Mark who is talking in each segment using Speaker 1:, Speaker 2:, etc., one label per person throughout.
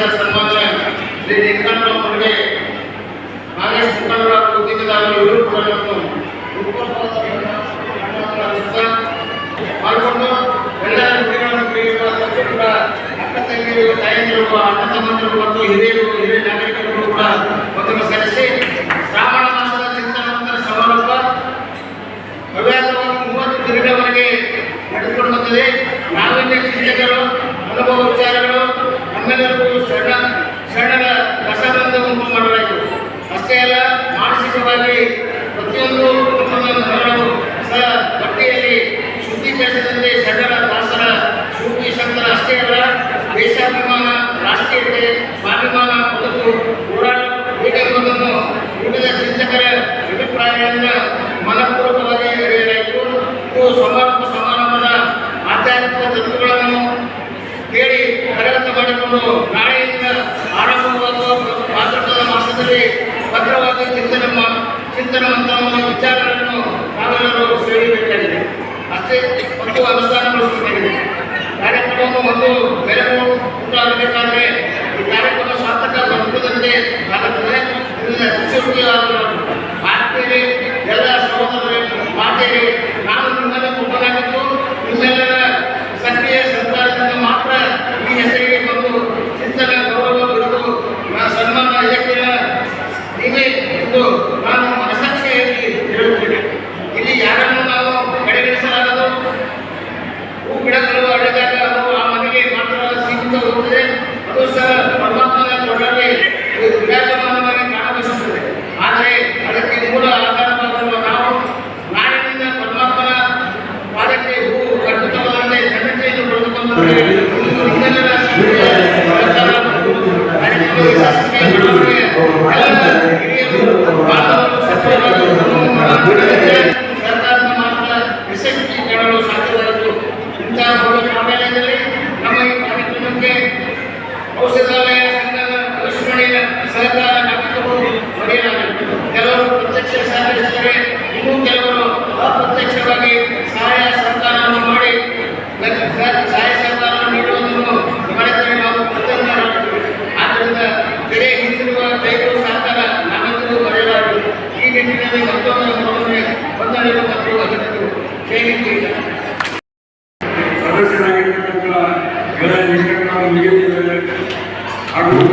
Speaker 1: ಆಗಮಿಸಿದ ಸನ್ಮಾನ್ಯ ಶ್ರೀ ನಿಂಕಣ್ಣ ಅವರಿಗೆ ನಾಗೇಶ್ ಮುಖಂಡರ ಉದ್ಯಮದಾರರು ಇವರು ಅಕ್ಕ ತಂಗಿಯರು ತಾಯಂದಿರು ಅಣ್ಣ ತಮ್ಮಂದಿರು ಮತ್ತು ಹಿರಿಯರು ಹಿರಿಯ ನಾಗರಿಕರು ಕೂಡ ಒಂದನ್ನು ಸೇರಿಸಿ ಶ್ರಾವಣ ಮಾಸದ ಚಿಂತನವಂತರ ಸಮಾರಂಭ. ಹವ್ಯಾಸವನ್ನು ಮೂವತ್ತು ದಿನಗಳವರೆಗೆ ನಡೆದುಕೊಂಡು ಬಂದಿದೆ ನಾವಿನ್ಯ ಚಿಂತಕರು, ಅನುಭವ ನಮ್ಮೆಲ್ಲರಿಗೂ ಶರಣ ಶರಣರ ರಸಬಂಧ ಉಂಟು ಮಾಡಲಾಯಿತು ಅಷ್ಟೇ ಅಲ್ಲ, ಮಾನಸಿಕವಾಗಿ ಪ್ರತಿಯೊಂದು ಕುಟುಂಬವನ್ನು ಸಹ ಸಹ ಶುದ್ಧಿ ಕೆಲಸದಂತೆ ಶರಣರ ದಾಸರ ಶೂಟಿ ಸಂತರ ಅಷ್ಟೇ ಅಲ್ಲ, ದೇಶಾಭಿಮಾನ, ರಾಷ್ಟ್ರೀಯತೆ, ಸ್ವಾಭಿಮಾನ ಬದುಕು ಹೋರಾಟ ಬೇಕೆಂಬುದನ್ನು ವಿವಿಧ ಚಿಂತಕರ ಅಭಿಪ್ರಾಯಗಳನ್ನು ಮಾಡಿಕೊಂಡು ನಾಳೆಯಿಂದ ಆರಂಭವಾಗುವ ಮಾಸದಲ್ಲಿ ಭದ್ರವಾಗಿ ಚಿಂತನೆ ಚಿಂತನವಂತ ವಿಚಾರಗಳನ್ನು ನಾವೆಲ್ಲರೂ ಸೇರಿಬೇಕಾಗಿದೆ ಅಷ್ಟೇ ಮತ್ತು ಅನುಷ್ಠಾನಗೊಳಿಸಬೇಕಾಗಿದೆ. ಕಾರ್ಯಕ್ರಮವನ್ನು ಒಂದು ಬೇರೆ ಉಂಟಾಗಬೇಕಾದ್ರೆ ಈ ಕಾರ್ಯಕ್ರಮ ಸಾರ್ಥಕ ಬದುಕದಂತೆ ಆಗುತ್ತದೆ ಇದರಿಂದ ಅತಿಶಯೋಕ್ತಿಯಾಗಲು ಆತ್ಮೀಯರೇ ಎಲ್ಲ ಸಹೋದರರೇ ಮಾತೆಯರೇ ನಾನು ನಿಮ್ಮನ್ನು ಒಬ್ಬನಾಗಿದ್ದು ನಿಮ್ಮೆಲ್ಲರ
Speaker 2: O sea,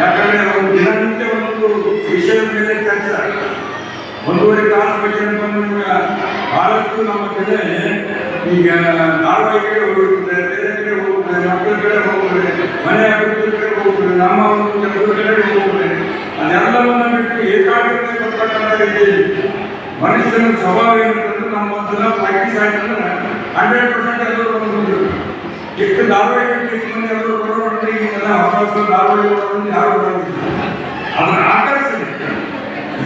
Speaker 2: ಯಾಕಂದ್ರೆ ನಾವು ದಿನನಿತ್ಯ ಒಂದು ವಿಷಯದ ಮೇಲೆ ಚರ್ಚೆ. ಒಂದೂವರೆ ತಾಸು ಬಗ್ಗೆ ಅಂತಂದ್ರೆ ಬಹಳಷ್ಟು ನಮ್ಮ ಕಡೆ ಈಗ ನಾಲ್ವೈಗೆ ಹೋಗುತ್ತೆ ಬೇರೆ ಕಡೆ ಹೋಗುತ್ತೆ ಮಕ್ಕಳ ಕಡೆ ಹೋಗುತ್ತೆ ಮನೆ ಅಭಿವೃದ್ಧಿ ಕಡೆ ಹೋಗುತ್ತೆ ನಮ್ಮ ಒಂದು ಕಡೆ ಹೋಗುತ್ತೆ ಅದೆಲ್ಲವನ್ನು ಬಿಟ್ಟು ಏಕಾಗ್ರತೆ ಬರ್ತಕ್ಕಂಥ ರೀತಿಯಲ್ಲಿ ಮನುಷ್ಯನ ಸ್ವಭಾವ ಏನಂತಂದ್ರೆ ನಮ್ಮ ಜನ ಪ್ರಾಕ್ಟೀಸ್ ಆಯ್ತಂದ್ರೆ ಹಂಡ್ರೆಡ್ ಪರ್ಸೆಂಟ್ ಎಲ್ಲರೂ ಬಂದು ಎಷ್ಟು ಧಾರವಾಹಿ ಮಂದಿ ಎಲ್ಲರೂ ಬರೋದ್ರೆ ಈಗೆಲ್ಲ ಹೊಸ ಧಾರಾವಾಹಿ ಯಾರು ಬರೋದಿಲ್ಲ. ಅದನ್ನು ಆಕರ್ಷಣೆ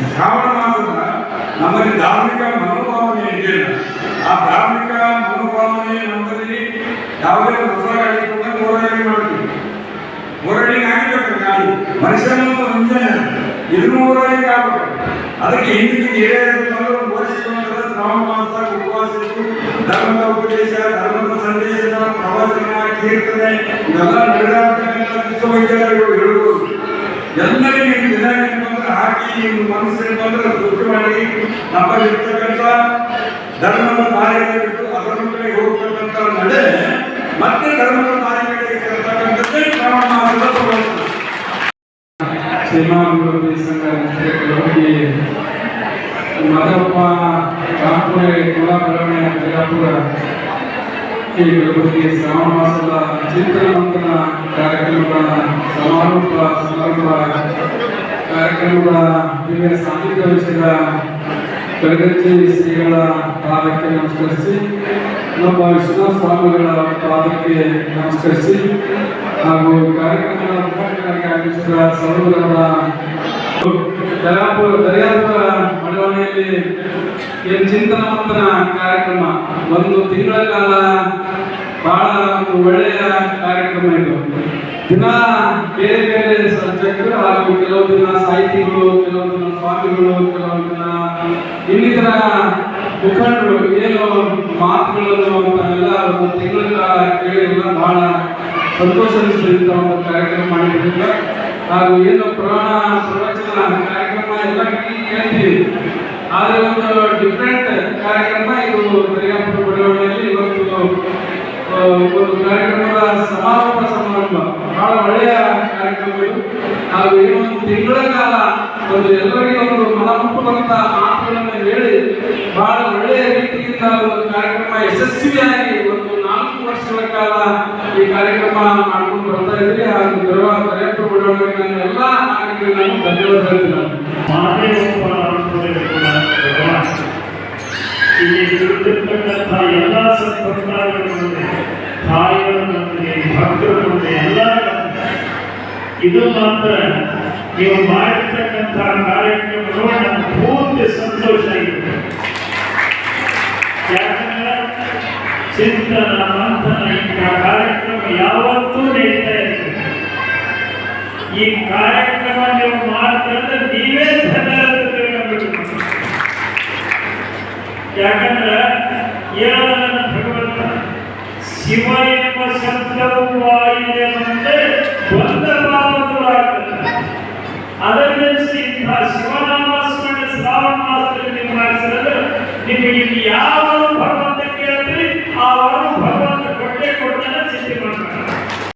Speaker 2: ಶ್ರಾವಣ ಮಾಸದ ನಮ್ಮಲ್ಲಿ ಧಾರ್ಮಿಕ ಮನೋಭಾವನೆ ಇದೆಯಲ್ಲ, ಆ ಧಾರ್ಮಿಕ ಮನೋಭಾವನೆ ನಮ್ಮಲ್ಲಿ ಯಾವುದೇ ಹೊಸ ಗಾಡಿ ಕೂಡ ಹೋರಾಟ ಮಾಡ್ತೀವಿ ಹೋರಾಟಿಗೆ ಆಗಿಬೇಕು ಗಾಡಿ ಮನುಷ್ಯನ ಮುಂಜಾನೆ ಇದನ್ನು ಹೋರಾಟಿಗೆ ಆಗ್ಬೇಕು ಅದಕ್ಕೆ ಹಿಂದಿನ ಏಳು ಘೋಷಿಸಿಕೊಂಡ್ರೆ ಶ್ರಾವಣ ಮಾಸ, ಉಪವಾಸ ಧರ್ಮದ ಉಪದೇಶ, ಧರ್ಮದ ಸಂದೇಶದ ಪ್ರವಚನ ಕೀರ್ತನೆ, ಇವೆಲ್ಲ ನಡೆದಾಡ್ತಕ್ಕಂಥ ವಿಶ್ವವಿದ್ಯಾಲಯಗಳು ಹೇಳ್ಬೋದು. ಎಲ್ಲರಿಗೂ ದಿನ ಹಾಕಿ ನಿಮ್ಮ ಮನಸ್ಸಿಗೆ ಬಂದ್ರೆ ನಮ್ಮಲ್ಲಿರ್ತಕ್ಕಂಥ ಧರ್ಮದ ದಾರಿಯನ್ನು ಬಿಟ್ಟು ಅದರ ಕಡೆ ಹೋಗ್ತಕ್ಕಂಥ ನಡೆ ಮತ್ತೆ ಧರ್ಮದ ದಾರಿ
Speaker 3: ಸಂಘ ಮಾದಪ್ಪ ಕಾಪುರೆ ಕುಲ ಬೆಳವಣಿಗೆ ಬಿಜಾಪುರ ಈ ಬಗ್ಗೆ ಶ್ರಾವಣ ಮಾಸದ ಚಿಂತನ ಮಂಥನ ಕಾರ್ಯಕ್ರಮಗಳ ಸಮಾರೋಪ ಸಮಾರಂಭ ಕಾರ್ಯಕ್ರಮಗಳ ವಿವಿಧ ಸಾಂಸ್ಕೃತಿಕ ಕರಗಚ್ಚಿ ಶ್ರೀಗಳ ಪಾದಕ್ಕೆ ನಮಸ್ಕರಿಸಿ, ನಮ್ಮ ವಿಶ್ವನಾಥ ಸ್ವಾಮಿಗಳ ಪಾದಕ್ಕೆ ನಮಸ್ಕರಿಸಿ, ಹಾಗೂ ಕಾರ್ಯಕ್ರಮದ ಸರ್ವರ ದರ್ಯಾಪುರ ದರ್ಯಾಪುರ ಬಡಾವಣೆಯಲ್ಲಿ ಏನು ಚಿಂತನ ಮಂತನ ಕಾರ್ಯಕ್ರಮ? ಒಂದು ತಿಂಗಳ ಕಾಲ ಬಹಳ ಒಳ್ಳೆಯ ಕಾರ್ಯಕ್ರಮ ಇದು. ದಿನ ಬೇರೆ ಬೇರೆ ಸಬ್ಜೆಕ್ಟ್ ಹಾಗೂ ಕೆಲವು ದಿನ ಸಾಹಿತಿಗಳು, ಕೆಲವು ದಿನ ಸ್ವಾಮಿಗಳು, ಕೆಲವು ದಿನ ಇನ್ನಿತರ ಮುಖಂಡರು ಏನು ಮಾತುಗಳನ್ನು ಅಂತೆಲ್ಲ ಒಂದು ತಿಂಗಳ ಕಾಲ ಕೇಳಿಲ್ಲ ಬಹಳ ಸಂತೋಷ ಒಂದು ಕಾರ್ಯಕ್ರಮ ಮಾಡಿದ್ರಿಂದ ಹಾಗೂ ಏನು ಪುರಾಣ ಪ್ರವಚನ ಕಾರ್ಯಕ್ರಮ ಎಲ್ಲ ಕೇಳಿ- ಕೇಳ್ತೀವಿ. ಆದರೆ ಒಂದು ಡಿಫ್ರೆಂಟ್ ಕಾರ್ಯಕ್ರಮ ಇದು ದರ್ಯಾಪುರ ಬಡಾವಣೆಯಲ್ಲಿ ಇವತ್ತು ಒಂದು ಕಾರ್ಯಕ್ರಮದ ಬಹಳ ಒಳ್ಳೆಯ ಕಾರ್ಯಕ್ರಮ ಇದು ಏನೋ ಒಂದು ತಿಂಗಳ ಕಾಲ ಒಂದು ಎಲ್ಲರಿಗೂ ಒಂದು ಮನಮುಟ್ಟುವಂತ ಮಾತುಗಳನ್ನು ಹೇಳಿ ಬಹಳ ಒಳ್ಳೆಯ ರೀತಿಯಿಂದ ಒಂದು ಕಾರ್ಯಕ್ರಮ ಯಶಸ್ವಿಯಾಗಿ ಒಂದು ನಾಲ್ಕು ವರ್ಷಗಳ ಕಾಲ ಈ ಕಾರ್ಯಕ್ರಮ ಮಾಡ್ಕೊಂಡು ಬರ್ತಾ ಇದ್ರಿ ಹಾಗೂ ಬರುವ ಕಾರ್ಯಕ್ರಮ ಬಡಾವಣೆಗೆ ನಾನು ಎಲ್ಲ ನಾಗರಿಕರಿಗೆ ನಾನು ಧನ್ಯವಾದ ಹೇಳ್ತೀನಿ.
Speaker 4: ಇಲ್ಲಿ ಎಲ್ಲ ಸಂಪ್ರದಾಯಗಳ ಇದು ಮಾತ್ರ ನೀವು ಮಾಡಿರ್ತಕ್ಕಂಥ ಕಾರ್ಯಕ್ರಮ ನೋಡಿ ನನಗೆ ಪೂರ್ತಿ ಸಂತೋಷ ಆಗಿದೆ. ಯಾಕಂದ್ರೆ ಚಿಂತನ, ಮಂಥನ ಇಂತಹ ಕಾರ್ಯಕ್ರಮ ಯಾವತ್ತೂ ನಡೀತಾ ಇರ್ತದೆ ಈ ಕಾರ್ಯಕ್ರಮ ನೀವು ಮಾಡ್ತಾರೆ ನೀವೇ ಯಾಕಂದ್ರೆ ಏನನ್ನ ಭಗವಂತ ಶಿವ ಎಂಬ ಶಬ್ದವು